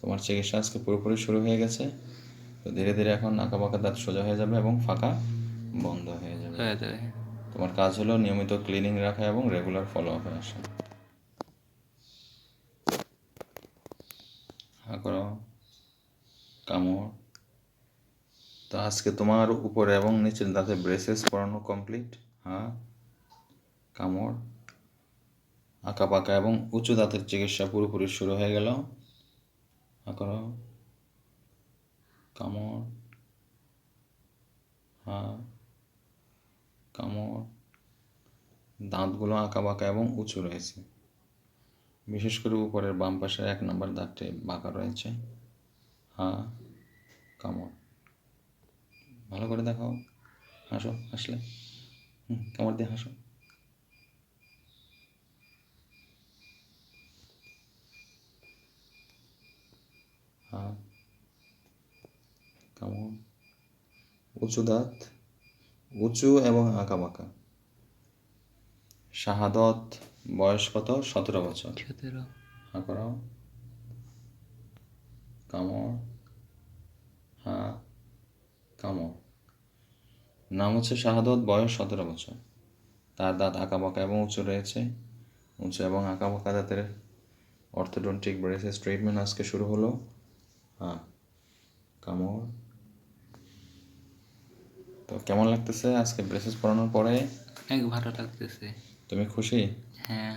তোমার চিকিৎসা আজকে পুরোপুরি শুরু হয়ে গেছে। তো ধীরে ধীরে এখন আঁকা বাঁকা দাঁত সোজা হয়ে যাবে এবং ফাঁকা বন্ধ হয়ে যাবে। হয়ে যাবে। তোমার কাজ হলো নিয়মিত ক্লিনিং রাখা এবং রেগুলার ফলো আপে আসা। করো। কামড়। তো আজকে তোমার উপরে এবং নিচের দাঁতে ব্রেসেস পরানো কমপ্লিট হ্যাঁ কামড়। আঁকা পাকা এবং উঁচু দাঁতের চিকিৎসা পুরোপুরি শুরু হয়ে গেল। হা করো কামড় হ্যাঁ কামড়, দাঁতগুলো বাঁকা এবং উঁচু রয়েছে। বিশেষ করে উপরের বাম পাশের এক নম্বর দাঁতটি বাঁকা রয়েছে হ্যাঁ কামড়। ভালো করে দেখাও। হাসো, হাসলে। হুম, কামড় দিয়ে হাসো। কামড় উঁচু দাঁত উঁচু এবং আঁকা বাঁকা শাহাদত বয়স কত? সতেরো বছর। সতেরো। হাঁ করাও কামড়। হাঁ কামড়। নাম হচ্ছে শাহাদত বয়স সতেরো বছর। তার দাঁত আঁকা বাঁকা এবং উঁচু রয়েছে। উঁচু এবং আঁকা বাঁকা দাঁতের অর্থোডন্টিক ব্রেসেস ট্রিটমেন্ট আজকে শুরু হলো। হ্যাঁ কামড় তো কেমন লাগতেছে আজকে ব্রেসেস পরানোর পরে? অনেক ভালো লাগতেছে। তুমি খুশি? হ্যাঁ।